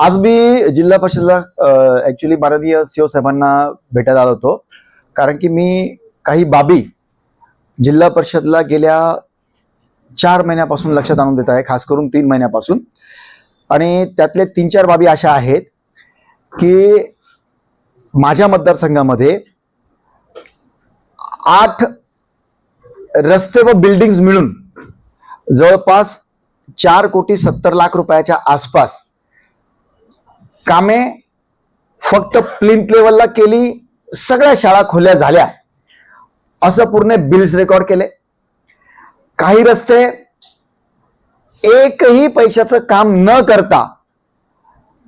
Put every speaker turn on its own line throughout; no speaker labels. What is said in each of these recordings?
आज मी जिल्हा परिषदला ऍक्च्युली माननीय सीओ साहेबांना भेटायला आलो होतो. कारण की मी काही बाबी जिल्हा परिषदला गेल्या चार महिन्यापासून लक्षात आणून देत आहे खास करून तीन महिन्यापासून. आणि त्यातले तीन चार बाबी अशा आहेत की माझ्या मतदारसंघामध्ये आठ रस्ते व बिल्डिंग्स मिळून जवळपास चार कोटी सत्तर लाख रुपयाच्या आसपास कामे फक्त प्लिंथ लेवलला केली सगळ्या शाळा खुल्या झाल्या. असं पूर्ण बिल्स रेकॉर्ड केले. काही रस्ते एकही पैशाचं काम न करता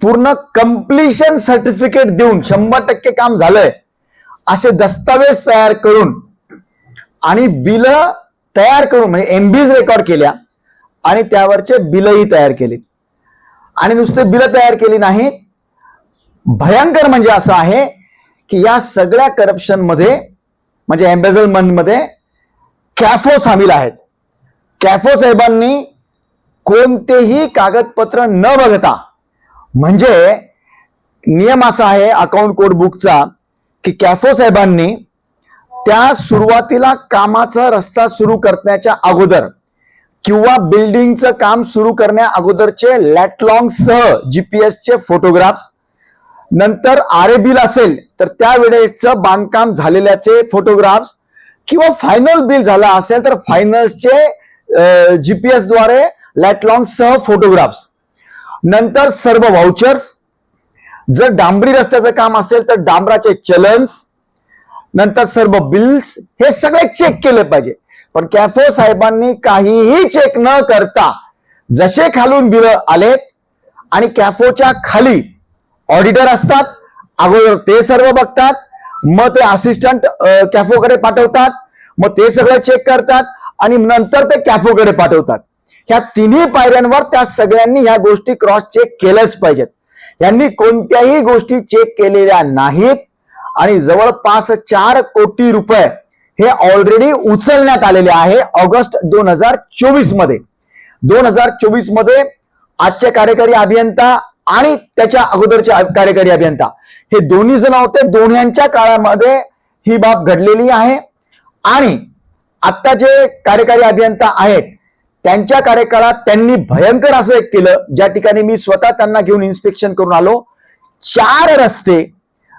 पूर्ण कम्प्लिशन सर्टिफिकेट देऊन शंभर टक्के काम झालंय असे दस्तावेज तयार करून आणि बिल तयार करून म्हणजे एमबीज रेकॉर्ड केल्या आणि त्यावरचे बिलही तयार केली. आणि नुसते बिल तयार केली नाहीत भयंकर म्हणजे असं आहे की या सगळ्या करप्शनमध्ये म्हणजे एम्बेझलमेंटमध्ये कॅफो सामील आहेत. कॅफो साहेबांनी कोणतेही कागदपत्र न बघता म्हणजे नियम असा आहे अकाउंट कोड बुकचा की कॅफो साहेबांनी त्या सुरुवातीला कामाचा रस्ता सुरू करण्याच्या अगोदर किंवा बिल्डिंगचं काम सुरू करण्या अगोदरचे लॅटलॉंग सह जीपीएसचे फोटोग्राफ्स नंतर आर बिल असेल तर त्यावेळेसचं बांधकाम झालेल्याचे फोटोग्राफ्स किंवा फायनल बिल झाला असेल तर फायनलचे जीपीएसद्वारे लॅटलॉंग सह फोटोग्राफ्स नंतर सर्व व्हाउचर्स जर डांबरी रस्त्याचं काम असेल तर डांबराचे चलन्स. नंतर सर्व बिल्स हे सगळे चेक केले पाहिजे. पण कॅफो साहेबांनी काहीही चेक न करता जसे खालून बिल आलेत आणि कॅफोच्या खाली ऑडिटर असतात अगोदर ते सर्व बघतात मग ते असिस्टंट कॅफोकडे पाठवतात मग ते सगळं चेक करतात आणि नंतर ते कॅफोकडे पाठवतात. ह्या तिन्ही पायऱ्यांवर त्या सगळ्यांनी ह्या गोष्टी क्रॉस चेक केल्याच पाहिजेत. यांनी कोणत्याही गोष्टी चेक केलेल्या नाहीत आणि जवळपास चार कोटी रुपये हे ऑलरेडी उचलण्यात आलेले आहे ऑगस्ट दोन हजार चोवीसमध्ये. दोन हजार चोवीसमध्ये आजचे कार्यकारी अभियंता आणि त्याच्या अगोदरचे कार्यकारी अभियंता. हे दोन्ही जण होते. दोन्हीच्या काळामध्ये ही बाब घडलेली आहे. आणि आता जे कार्यकारी अभियंता आहेत त्यांच्या कार्यकाळात त्यांनी भयंकर असं एक केलं. ज्या ठिकाणी मी स्वतः त्यांना घेऊन इन्स्पेक्शन करून आलो. चार रस्ते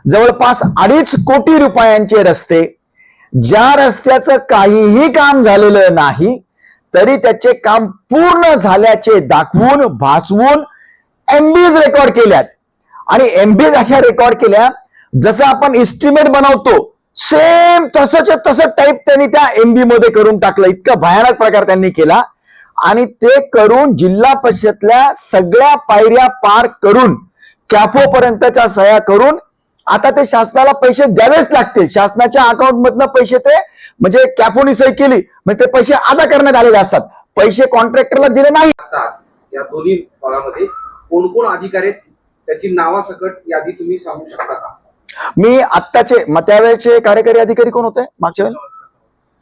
जवळपास अडीच कोटी रुपयांचे रस्ते ज्या रस्त्याचं काहीही काम झालेलं नाही तरी त्याचे काम पूर्ण झाल्याचे दाखवून भासवून एमबीज रेकॉर्ड केल्यात. आणि एमबीज अशा रेकॉर्ड केल्या जसं आपण इस्टिमेट बनवतो सेम तसंच तसं टाईप त्यांनी त्या एमबी मध्ये करून टाकलं. इतका भयानक प्रकार त्यांनी केला. आणि ते करून जिल्हा परिषदल्या सगळ्या पायऱ्या पार करून कॅफो पर्यंतच्या सह्या करून आता ते शासनाला पैसे द्यावेच लागतील. शासनाच्या अकाउंट मधनं पैसे ते म्हणजे कॅफोनी सही केली म्हणजे ते पैसे अदा करण्यात आलेले असतात. पैसे कॉन्ट्रॅक्टरला दिले नाही.
कोण कोण अधिकारी आहेत त्याची नावासकट यादी तुम्ही सांगू शकता का?
मी आत्ताचे मग त्यावेळेचे कार्यकारी अधिकारी कोण होते मागच्या वेळेला?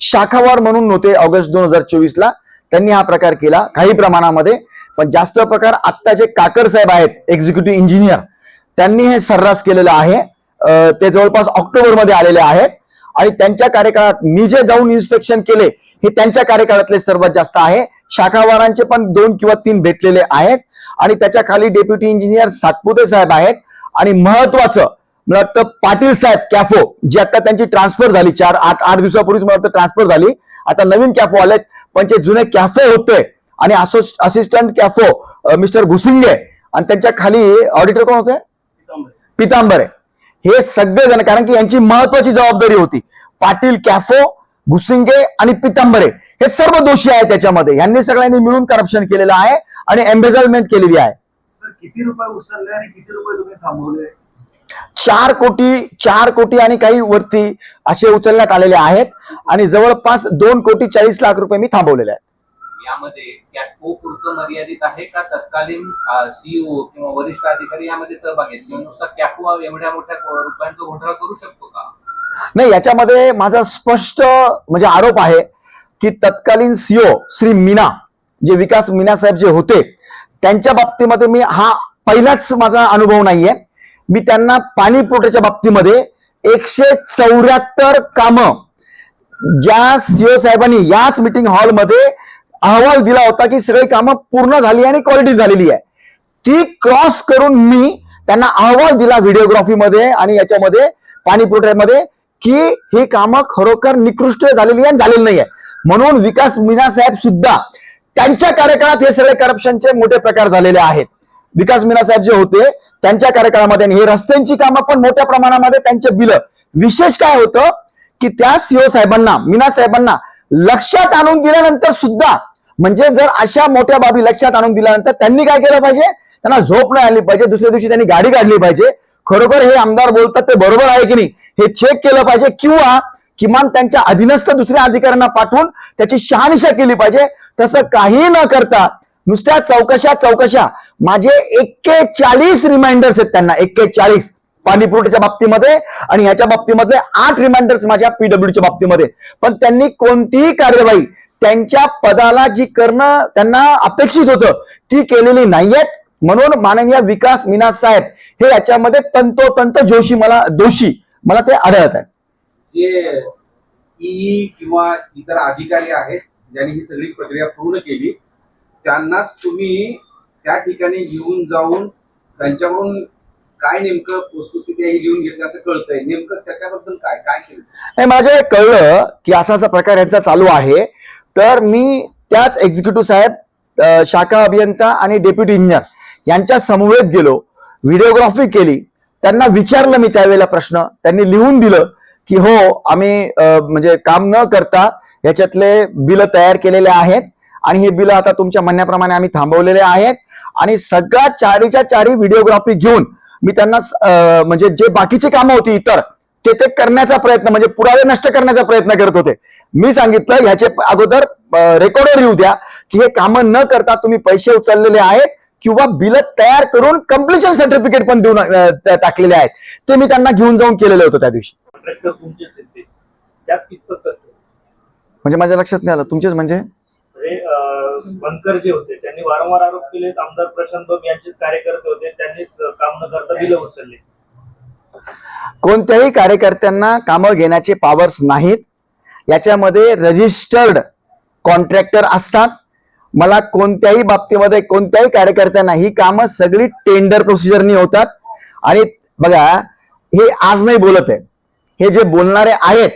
शाखावार म्हणून होते ऑगस्ट दोन हजार चोवीस ला त्यांनी हा प्रकार केला काही प्रमाणामध्ये. पण जास्त प्रकार आत्ता जे काकर साहेब आहेत एक्झिक्युटिव्ह इंजिनियर त्यांनी हे सर्रास केलेलं आहे. ते जवळपास ऑक्टोबरमध्ये आलेले आहेत. आणि त्यांच्या कार्यकाळात मी जे जाऊन इन्स्पेक्शन केले हे त्यांच्या कार्यकाळातले सर्वात जास्त आहे. शाखावारांचे पण दोन किंवा तीन भेटलेले आहेत. आणि त्याच्याखाली डेप्युटी इंजिनियर सातपुते साहेब आहेत. आणि महत्वाचं मला वाटतं पाटील साहेब कॅफो जी आता त्यांची ट्रान्सफर झाली चार आठ आठ दिवसापूर्वीच मला वाटतं ट्रान्सफर झाली. आता नवीन कॅफो आलेत पण जे जुने कॅफे होते आणि असिस्टंट कॅफो मिस्टर घुसिंगे आणि त्यांच्या खाली ऑडिटर कोण होते? पितांबरे. हे सगळेजण कारण की यांची महत्वाची जबाबदारी होती. पाटील कॅफो घुसिंगे आणि पितांबरे हे सर्व दोषी आहेत त्याच्यामध्ये. यांनी सगळ्यांनी मिळून करप्शन केलेलं आहे. आणि एम्बेझलमेंट केलेली आहे.
किती रुपये उचलले आणि किती रुपये तुम्ही थांबवले?
चार कोटी चार कोटी आणि काही वरती असे उचलण्यात आलेले आहेत आणि जवळपास दोन कोटी चाळीस लाख रुपये मी थांबवलेले आहेत.
यामध्ये कॅटको पुरतं मर्यादित आहे का? तत्कालीन सीईओ किंवा वरिष्ठ अधिकारी यामध्ये सहभाग आहेत? किंवा नुसता कॅपो एवढ्या मोठ्या को- रुपयांचा घोटाळा करू शकतो का?
नाही याच्यामध्ये माझा स्पष्ट म्हणजे आरोप आहे की तत्कालीन सीओ श्री मीना जे विकास मीना साहेब जे होते त्यांच्या बाबतीमध्ये मी हा पहिलाच माझा अनुभव नाहीये. मी त्यांना पाणी पुरवठ्याच्या बाबतीमध्ये एकशे चौऱ्याहत्तर कामं ज्या सीओ साहेबांनी याच मिटिंग हॉलमध्ये अहवाल दिला होता की सगळी कामं पूर्ण झाली आणि क्वालिटी झालेली आहे. ती क्रॉस करून मी त्यांना अहवाल दिला व्हिडिओग्राफीमध्ये आणि याच्यामध्ये पाणी पुरवठ्यामध्ये की ही कामं खरोखर निकृष्ट झालेली आहे आणि झालेली नाहीये. म्हणून विकास मीना साहेब सुद्धा त्यांच्या कार्यकाळात हे सगळे करप्शनचे मोठे प्रकार झालेले आहेत. विकास मीना साहेब जे होते त्यांच्या कार्यकाळामध्ये आणि हे रस्त्यांची कामं पण मोठ्या प्रमाणामध्ये त्यांचे बिल. विशेष काय होतं की त्या सीओ साहेबांना मीना साहेबांना लक्षात आणून दिल्यानंतर सुद्धा म्हणजे जर अशा मोठ्या बाबी लक्षात आणून दिल्यानंतर त्यांनी काय केलं पाहिजे? त्यांना झोप नाही आली पाहिजे. दुसऱ्या दिवशी त्यांनी गाडी काढली पाहिजे. खरोखर हे आमदार बोलतात ते बरोबर आहे की नाही? हे चेक केलं पाहिजे किंवा किमान त्यांच्या अधीनस्थ दुसऱ्या अधिकाऱ्यांना पाठवून त्याची शहानिशा केली पाहिजे. तसं काही न करता नुसत्या चौकशा चौकशा. माझे एक्केचाळीस रिमाइंडर्स आहेत त्यांना एक्केचाळीस पाणी पुरवठ्याच्या बाबतीमध्ये आणि ह्याच्या बाबतीमध्ये आठ रिमाइंडर्स माझ्या पीडब्ल्यूच्या बाबतीमध्ये. पण त्यांनी कोणतीही कार्यवाही त्यांच्या पदाला जी करणं त्यांना अपेक्षित होतं ती केलेली नाहीयेत. म्हणून माननीय विकास मीना साहेब हे याच्यामध्ये तंतोतंत जोशी मला दोषी. मला ते आढळत आहे.
जे ई किंवा इतर अधिकारी आहेत ज्यांनी ही सगळी प्रक्रिया पूर्ण केली त्यांनाच तुम्ही त्या ठिकाणी घेऊन जाऊन त्यांच्याकडून काय नेमकं वस्तुस्थिती आहे लिहून घेतली असं कळतंय. नेमकं त्याच्याबद्दल काय काय केलं?
नाही माझ्या कळलं की असा असा प्रकार यांचा चालू आहे. तर मी त्याच एक्झिक्युटिव्ह साहेब शाखा अभियंता आणि डेप्युटी इंजिनियर यांच्या समवेत गेलो. व्हिडिओग्राफी केली. त्यांना विचारलं मी त्यावेळेला प्रश्न. त्यांनी लिहून दिलं की हो आम्ही म्हणजे काम न करता याच्यातले बिल तयार केलेले आहेत. आणि हे बिल आता तुमच्या म्हणण्याप्रमाणे आम्ही थांबवलेले आहेत. आणि सगळ्या चारीच्या चारी व्हिडिओग्राफी घेऊन मी त्यांना म्हणजे जे बाकीची कामं होती इतर ते ते करण्याचा प्रयत्न म्हणजे पुरावे नष्ट करण्याचा प्रयत्न करत होते. मी सांगितलं ह्याचे अगोदर रेकॉर्डर येऊ द्या की हे कामं न करता तुम्ही पैसे उचललेले आहेत किंवा बिल तयार करून कम्प्लिशन सर्टिफिकेट पण देऊन टाकलेले आहेत. ते मी त्यांना घेऊन जाऊन केलेलं होतं त्या दिवशी
कॉन्ट्रॅक्टर तुमचेच आहेत ते त्यात कितपत करतो
म्हणजे माझ्या लक्षात नाही आलं. तुमचेच म्हणजे?
बनकर जे होते त्यांनी वारंवार आरोप केले. आमदार प्रशांत बम यांचेच कार्यकर्ते होते. त्यांनीच काम न करता बिलं उचलले
कोणत्याही कार्यकर्त्यांना कामं घेण्याचे पॉवर्स नाहीत. याच्यामध्ये रजिस्टर्ड कॉन्ट्रॅक्टर असतात. मला कोणत्याही बाबतीमध्ये कोणत्याही कार्यकर्त्यांना ही कामं सगळी टेंडर प्रोसिजरनी होतात. आणि बघा हे आज नाही बोलत आहे. हे जे बोलणारे आहेत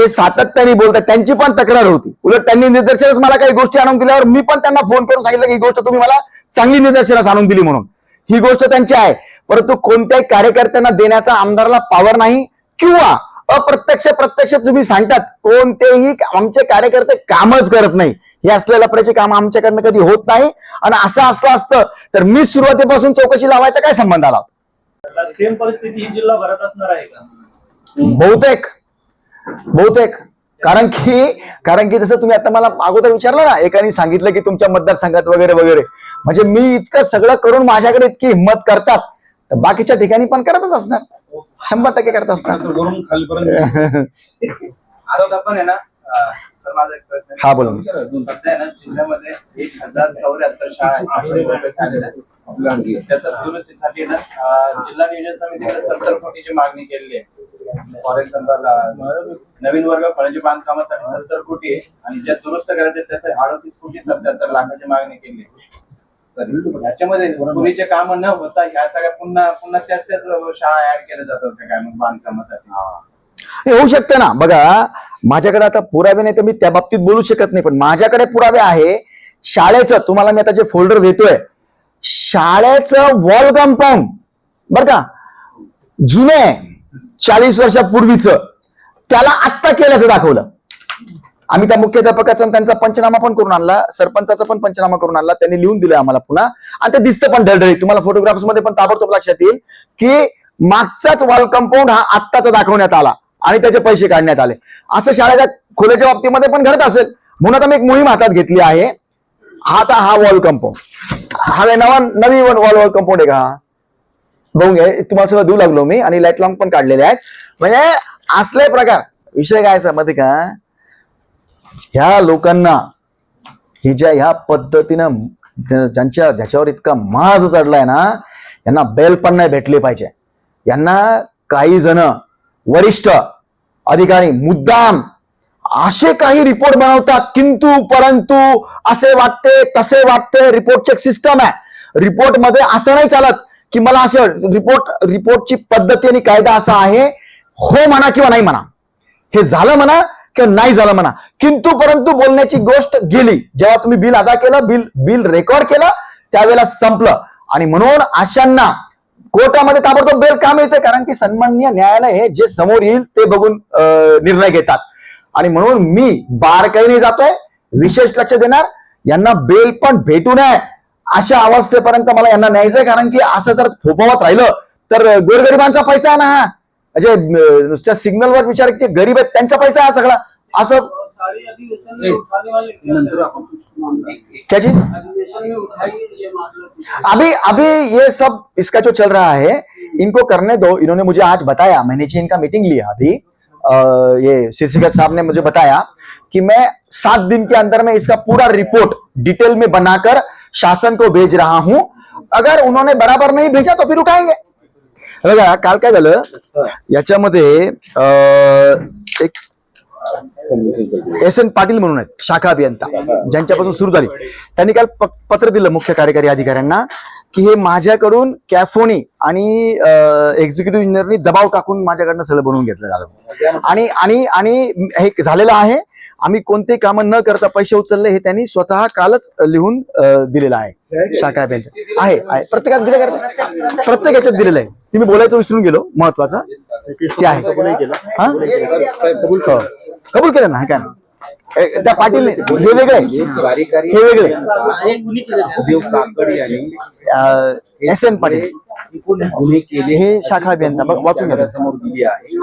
हे सातत्याने बोलतात. त्यांची पण तक्रार होती. उलट त्यांनी निदर्शनास मला काही गोष्टी आणून दिल्यावर मी पण त्यांना फोन करून सांगितलं की ही गोष्ट तुम्ही मला चांगली निदर्शनास आणून दिली म्हणून. ही गोष्ट त्यांची आहे. परंतु कोणत्याही कार्यकर्त्यांना देण्याचा आमदारला पॉवर नाही किंवा अप्रत्यक्ष प्रत्यक्ष तुम्ही सांगतात कोणतेही आमचे कार्यकर्ते कामच करत नाही. हे असलेल्या प्रकारचे काम आमच्याकडनं कधी होत नाही. आणि असं असलं असतं तर मी सुरुवातीपासून चौकशी लावायचा काय संबंध आला?
सेम परिस्थिती ही जिल्हा भरत असणार आहे का?
बहुतेक. बहुतेक. कारण की कारण की जसं तुम्ही आता मला अगोदर विचारलं ना एकाने सांगितलं की तुमच्या मतदारसंघात वगैरे वगैरे. म्हणजे मी इतकं सगळं करून माझ्याकडे इतकी हिंमत करतात तर बाकीच्या ठिकाणी पण करतच असणार. शंभर टक्के करत असणार. हा, बोला
जिल्ह्यामध्ये एक हजार चौऱ्याहत्तर शाळा जिल्हा नियोजन समितीकडे सत्तर कोटीची मागणी केलेली आहे. फॉरेस्ट नवीन वर्ग फळांच्या बांधकामासाठी सत्तर कोटी आहे. आणि ज्या दुरुस्त करायचे त्याचे अडतीस कोटी सत्याहत्तर लाखाची मागणी केली तर याच्यामध्ये पूर्वीचे काम न होता ह्या सगळ्या पुन्हा पुन्हा त्याच त्याच शाळा ऍड केल्या जातात काय मग बांधकामासाठी.
होऊ शकते ना. बघा माझ्याकडे आता पुरावे नाही तर मी त्या बाबतीत बोलू शकत नाही. पण माझ्याकडे पुरावे आहे. शाळेचं तुम्हाला मी आता जे फोल्डर देतोय शाळेचं वॉल कंपाऊंड बर का? जुने चाळीस वर्षापूर्वीचं. त्याला आत्ता केल्याचं दाखवलं. आम्ही त्या मुख्याध्यापकाचा त्यांचा पंचनामा पण करून आणला. सरपंचाचा पण पंचनामा करून आणला. त्यांनी लिहून दिलं आम्हाला पुन्हा. आणि ते दिसतं पण ढळढळी तुम्हाला फोटोग्राफ्समध्ये पण ताबडतोब लक्षात येईल की मागचाच वॉल कंपाऊंड हा आत्ताचा दाखवण्यात आला. आणि त्याचे पैसे काढण्यात आले. असं शाळेच्या खोल्याच्या बाबतीमध्ये पण घडत असेल. म्हणून आता मी एक मोहीम हातात घेतली आहे. हा आता हा वॉल कंपाऊंड हा नवा नवी वॉल वॉल कंपाऊंड आहे का बघून घ्या तुम्हाला सगळं देऊ लागलो मी आणि लाइट लॉंग पण काढलेले आहेत. म्हणजे असले प्रकार. विषय काय आहे मध्ये का? ह्या लोकांना ही ज्या ह्या पद्धतीनं ज्यांच्या ज्याच्यावर इतका माज चढलाय ना यांना बेल पण नाही भेटले पाहिजे. यांना काही जण वरिष्ठ अधिकारी मुद्दाम असे काही रिपोर्ट बनवतात. किंतु परंतु असे वाटते तसे वाटते रिपोर्ट चेक सिस्टम आहे. रिपोर्टमध्ये असं नाही चालत. की मला असे रिपोर्ट रिपोर्टची पद्धती आणि कायदा असा आहे हो म्हणा किंवा नाही म्हणा. हे झालं म्हणा किंवा नाही झालं म्हणा. किंतु परंतु बोलण्याची गोष्ट गेली. जेव्हा तुम्ही बिल अदा केलं बिल बिल रेकॉर्ड केलं त्यावेळेला संपलं. आणि म्हणून अशांना कोर्टामध्ये ताबडतोब बेल का मिळते? कारण की सन्माननीय न्यायालय हे जे समोर येईल ते बघून अं, निर्णय घेतात. आणि म्हणून मी बारकाईने जातोय विशेष लक्ष देणार. यांना बेल पण भेटू नये. अशा अवस्थेपर्यंत मला यांना न्यायचंय कारण की असं जर थोपवत राहिलं तर गोरगरिबांचा पैसा ना हा. म्हणजे अं, नुसत्या सिग्नलवर विचार जे गरीब आहेत त्यांचा पैसा हा सगळा. असं क्या चीज़ अभी अभी ये सब इसका जो चल रहा है इनको करने दो इन्होंने मुझे आज बताया। मैंने जी इनका मीटिंग लिया अभी। अ, ये शिशिकर साहब ने मुझे बताया कि मैं सात दिन के अंदर में इसका पूरा रिपोर्ट डिटेल में बनाकर शासन को भेज रहा हूं। अगर उन्होंने बराबर नहीं भेजा तो फिर उठाएंगे। बघा काल काय झालं? याच्यामध्ये एक एस एन पाटील म्हणून आहेत शाखा अभियंता ज्यांच्यापासून सुरू झाली. त्यांनी काल प- पत्र दिलं मुख्य कार्यकारी अधिकाऱ्यांना की हे माझ्याकडून कॅफोनी आणि एक्झिक्युटिव्ह इंजिनियरनी दबाव टाकून माझ्याकडनं सगळं बनवून घेतलं झालं. आणि आणि आणि हे झालेलं आहे आम्ही कोणतेही कामं न करता पैसे उचलले हे त्यांनी स्वतः कालच लिहून दिलेलं आहे. शाखा अभियंता आहे प्रत्येकात दिलं प्रत्येक याच्यात दिलेलं आहे. ते मी बोलायचं विसरून गेलो महत्वाचं. ते आहे. हा? कबूल केलं ना? काय? त्या पाटील हे वेगळे हे वेगळे एस एन पाटील.
एकूण गुन्हे केले.
हे शाखा अभियंता बघ वाचून घ्या.
समोर दिली आहे.